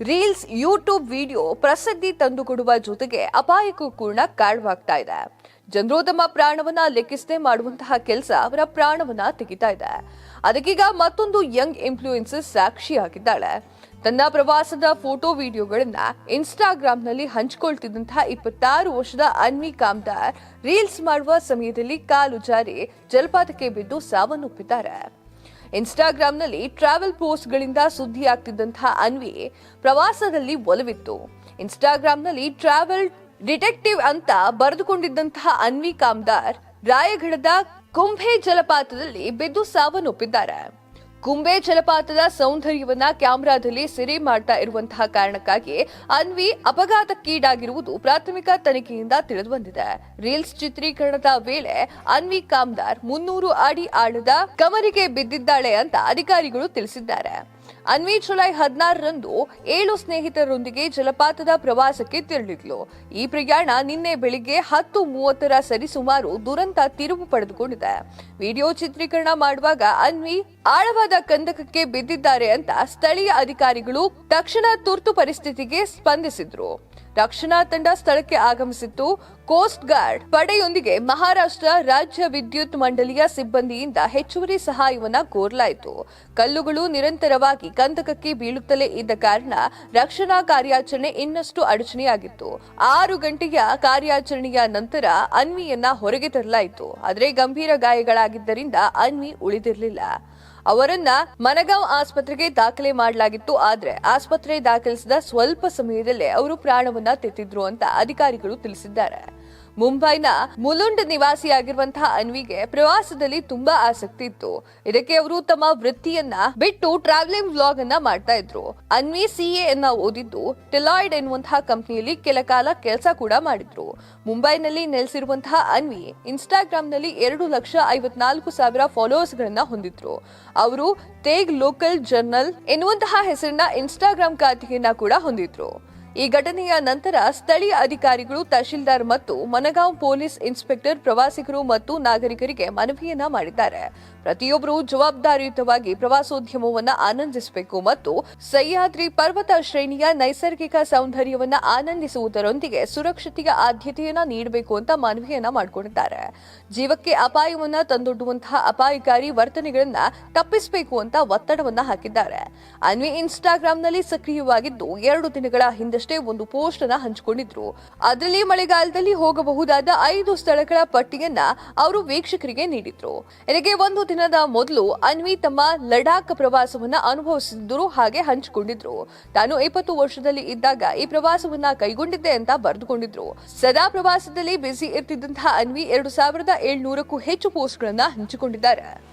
Reels, YouTube video ಪ್ರಸಿದ್ಧಿ ತಂದುಕೊಡುವ ಜೊತೆಗೆ ಅಪಾಯಕ್ಕೂ ಕೂಡ ಕಾರಣವಾಗ್ತಾ ಇದೆ. ಜನರು ತಮ್ಮ ಪ್ರಾಣವನ್ನ ಲೆಕ್ಕಿಸದೆ ಮಾಡುವಂತಹ ಕೆಲಸ ಅವರ ಪ್ರಾಣವನ್ನ ತೆಗಿತಾ ಇದೆ. ಅದಕ್ಕೀಗ ಮತ್ತೊಂದು ಯಂಗ್ ಇನ್ಫ್ಲೂಯೆನ್ಸರ್ ಸಾಕ್ಷಿಯಾಗಿದ್ದಾಳೆ. ತನ್ನ ಪ್ರವಾಸದ ಫೋಟೋ ವಿಡಿಯೋಗಳನ್ನ ಇನ್ಸ್ಟಾಗ್ರಾಮ್ನಲ್ಲಿ ಹಂಚಿಕೊಳ್ತಿದ್ದಂತಹ ಇಪ್ಪತ್ತಾರು ವರ್ಷದ ಅನ್ವಿ ಕಾಮ್ದಾರ್ ರೀಲ್ಸ್ ಮಾಡುವ ಸಮಯದಲ್ಲಿ ಕಾಲು ಜಾರಿ ಜಲಪಾತಕ್ಕೆ ಬಿದ್ದು ಸಾವನ್ನಪ್ಪಿದ್ದಾರೆ. ಇನ್ಸ್ಟಾಗ್ರಾಂನಲ್ಲಿ ಟ್ರಾವೆಲ್ ಪೋಸ್ಟ್ಗಳಿಂದ ಸುದ್ದಿಯಾಗ್ತಿದ್ದಂತಹ ಅನ್ವಿ ಪ್ರವಾಸದಲ್ಲಿ ಒಲವಿತ್ತು. ಇನ್ಸ್ಟಾಗ್ರಾಂನಲ್ಲಿ ಟ್ರಾವೆಲ್ ಡಿಟೆಕ್ಟಿವ್ ಅಂತ ಬರೆದುಕೊಂಡಿದ್ದಂತಹ ಅನ್ವಿ ಕಾಮ್ದಾರ್ ರಾಯಗಢದ ಕುಂಭೆ ಜಲಪಾತದಲ್ಲಿ ಬಿದ್ದು ಸಾವನ್ನಪ್ಪಿದ್ದಾರೆ. ಕುಂಬೆ ಜಲಪಾತದ ಸೌಂದರ್ಯವನ್ನ ಕ್ಯಾಮೆರಾದಲ್ಲಿ ಸೆರೆ ಮಾಡ್ತಾ ಇರುವಂತಹ ಕಾರಣಕ್ಕಾಗಿ ಅನ್ವಿ ಅಪಘಾತಕ್ಕೀಡಾಗಿರುವುದು ಪ್ರಾಥಮಿಕ ತನಿಖೆಯಿಂದ ತಿಳಿದು ಬಂದಿದೆ ರೀಲ್ಸ್ ಚಿತ್ರೀಕರಣದ ವೇಳೆ ಅನ್ವಿ ಕಾಮ್ದಾರ್ ಮುನ್ನೂರು ಅಡಿ ಆಳದ ಕಮರಿಗೆ ಬಿದ್ದಿದ್ದಾಳೆ ಅಂತ ಅಧಿಕಾರಿಗಳು ತಿಳಿಸಿದ್ದಾರೆ. ಅನ್ವಿ ಜುಲೈ ಹದಿನಾರರಂದು ಏಳು ಸ್ನೇಹಿತರೊಂದಿಗೆ ಜಲಪಾತದ ಪ್ರವಾಸಕ್ಕೆ ತೆರಳಿದ್ಲು. ಈ ಪ್ರಯಾಣ ನಿನ್ನೆ ಬೆಳಿಗ್ಗೆ ಹತ್ತು ಮೂವತ್ತರ ಸರಿಸುಮಾರು ದುರಂತ ತಿರುವು ಪಡೆದುಕೊಂಡಿದೆ. ವಿಡಿಯೋ ಚಿತ್ರೀಕರಣ ಮಾಡುವಾಗ ಅನ್ವಿ ಆಳವಾದ ಕಂದಕಕ್ಕೆ ಬಿದ್ದಿದ್ದಾರೆ ಅಂತ ಸ್ಥಳೀಯ ಅಧಿಕಾರಿಗಳು ತಕ್ಷಣ ತುರ್ತು ಪರಿಸ್ಥಿತಿಗೆ ಸ್ಪಂದಿಸಿದ್ರು. ರಕ್ಷಣಾ ತಂಡ ಸ್ಥಳಕ್ಕೆ ಆಗಮಿಸಿತ್ತು. ಕೋಸ್ಟ್ ಗಾರ್ಡ್ ಪಡೆಯೊಂದಿಗೆ ಮಹಾರಾಷ್ಟ್ರ ರಾಜ್ಯ ವಿದ್ಯುತ್ ಮಂಡಳಿಯ ಸಿಬ್ಬಂದಿಯಿಂದ ಹೆಚ್ಚುವರಿ ಸಹಾಯವನ್ನ ಕೋರಲಾಯಿತು. ಕಲ್ಲುಗಳು ನಿರಂತರವಾಗಿ ಕಂದಕಕ್ಕೆ ಬೀಳುತ್ತಲೇ ಇದ್ದ ಕಾರಣ ರಕ್ಷಣಾ ಕಾರ್ಯಾಚರಣೆ ಇನ್ನಷ್ಟು ಅಡಚಣೆಯಾಗಿತ್ತು. ಆರು ಗಂಟೆಯ ಕಾರ್ಯಾಚರಣೆಯ ನಂತರ ಅನ್ವಿಯನ್ನ ಹೊರಗೆ ತರಲಾಯಿತು. ಆದರೆ ಗಂಭೀರ ಗಾಯಗಳಾಗಿದ್ದರಿಂದ ಅನ್ವಿ ಉಳಿದಿರಲಿಲ್ಲ. ಅವರನ್ನ ಮನಗಾಂವ್ ಆಸ್ಪತ್ರೆಗೆ ದಾಖಲೆ ಮಾಡಲಾಗಿತ್ತು. ಆದ್ರೆ ಆಸ್ಪತ್ರೆ ದಾಖಲಿಸಿದ ಸ್ವಲ್ಪ ಸಮಯದಲ್ಲೇ ಅವರು ಪ್ರಾಣವನ್ನ ತೆತ್ತಿದ್ರು ಅಂತ ಅಧಿಕಾರಿಗಳು ತಿಳಿಸಿದ್ದಾರೆ. ಮುಂಬೈನ ಮುಲುಂಡ್ ನಿವಾಸಿಯಾಗಿರುವಂತಹ ಅನ್ವಿಗೆ ಪ್ರವಾಸದಲ್ಲಿ ತುಂಬಾ ಆಸಕ್ತಿ ಇತ್ತು ಇದಕ್ಕೆ ಅವರು ತಮ್ಮ ವೃತ್ತಿಯನ್ನ ಬಿಟ್ಟು ಟ್ರಾವೆಲಿಂಗ್ ವ್ಲಾಗ್ ಅನ್ನ ಮಾಡ್ತಾ ಇದ್ರು. ಅನ್ವಿ ಸಿಎ ಅನ್ನ ಓದಿದ್ದು ಟೆಲಾಯ್ಡ್ ಎನ್ನುವಂತಹ ಕಂಪನಿಯಲ್ಲಿ ಕೆಲ ಕಾಲ ಕೆಲಸ ಕೂಡ ಮಾಡಿದ್ರು. ಮುಂಬೈನಲ್ಲಿ ನೆಲೆಸಿರುವಂತಹ ಅನ್ವಿ ಇನ್ಸ್ಟಾಗ್ರಾಂನಲ್ಲಿ ಎರಡು ಲಕ್ಷ ಐವತ್ನಾಲ್ಕು ಸಾವಿರ ಫಾಲೋವರ್ಸ್ ಗಳನ್ನ ಹೊಂದಿದ್ರು. ಅವರು ತೇಗ್ ಲೋಕಲ್ ಜರ್ನಲ್ ಎನ್ನುವಂತಹ ಹೆಸರಿನ ಇನ್ಸ್ಟಾಗ್ರಾಮ್ ಖಾತೆಯನ್ನ ಕೂಡ ಹೊಂದಿದ್ರು. ಈ ಘಟನೆಯ ನಂತರ ಸ್ಥಳೀಯ ಅಧಿಕಾರಿಗಳು, ತಹಶೀಲ್ದಾರ್ ಮತ್ತು ಮನಗಾಂವ್ ಪೊಲೀಸ್ ಇನ್ಸ್ಪೆಕ್ಟರ್ ಪ್ರವಾಸಿಗರು ಮತ್ತು ನಾಗರಿಕರಿಗೆ ಮನವಿಯನ್ನ ಮಾಡಿದ್ದಾರೆ. ಪ್ರತಿಯೊಬ್ಬರು ಜವಾಬ್ದಾರಿಯುತವಾಗಿ ಪ್ರವಾಸೋದ್ಯಮವನ್ನ ಆನಂದಿಸಬೇಕು ಮತ್ತು ಸಹ್ಯಾದ್ರಿ ಪರ್ವತ ಶ್ರೇಣಿಯ ನೈಸರ್ಗಿಕ ಸೌಂದರ್ಯವನ್ನ ಆನಂದಿಸುವುದರೊಂದಿಗೆ ಸುರಕ್ಷತೆಗೆ ಆದ್ಯತೆಯನ್ನ ನೀಡಬೇಕು ಅಂತ ಮನವಿಯನ್ನ ಮಾಡಿಕೊಂಡಿದ್ದಾರೆ. ಜೀವಕ್ಕೆ ಅಪಾಯವನ್ನ ತಂದೊಡ್ಡುವಂತಹ ಅಪಾಯಕಾರಿ ವರ್ತನೆಗಳನ್ನ ತಪ್ಪಿಸಬೇಕು ಅಂತ ಒತ್ತಡವನ್ನ ಹಾಕಿದ್ದಾರೆ. ಅನ್ವಿ ಇನ್ಸ್ಟಾಗ್ರಾಂನಲ್ಲಿ ಸಕ್ರಿಯವಾಗಿದ್ದು ಎರಡು ದಿನಗಳ ಹಿಂದಷ್ಟೇ ಒಂದು ಪೋಸ್ಟ್ ಅನ್ನ ಹಂಚಿಕೊಂಡಿದ್ರು. ಅದರಲ್ಲಿ ಮಳೆಗಾಲದಲ್ಲಿ ಹೋಗಬಹುದಾದ ಐದು ಸ್ಥಳಗಳ ಪಟ್ಟಿಯನ್ನ ಅವರು ವೀಕ್ಷಕರಿಗೆ ನೀಡಿದ್ರು. ಇದಕ್ಕೆ ಒಂದು ದಿನದ ಮೊದಲು ಅನ್ವಿ ತಮ್ಮ ಲಡಾಖ್ ಪ್ರವಾಸವನ್ನ ಅನುಭವಿಸಿದ್ರು ಹಾಗೆ ಹಂಚಿಕೊಂಡಿದ್ರು. ತಾನು ಇಪ್ಪತ್ತು ವರ್ಷದಲ್ಲಿ ಇದ್ದಾಗ ಈ ಪ್ರವಾಸವನ್ನ ಕೈಗೊಂಡಿದ್ದೆ ಅಂತ ಬರೆದುಕೊಂಡಿದ್ರು. ಸದಾ ಪ್ರವಾಸದಲ್ಲಿ ಬ್ಯುಸಿ ಇರ್ತಿದ್ದಂತಹ ಅನ್ವಿ ಎರಡು ಸಾವಿರದ ಏಳ್ನೂರಕ್ಕೂ ಹೆಚ್ಚು ಪೋಸ್ಟ್ಗಳನ್ನ ಹಂಚಿಕೊಂಡಿದ್ದಾರೆ.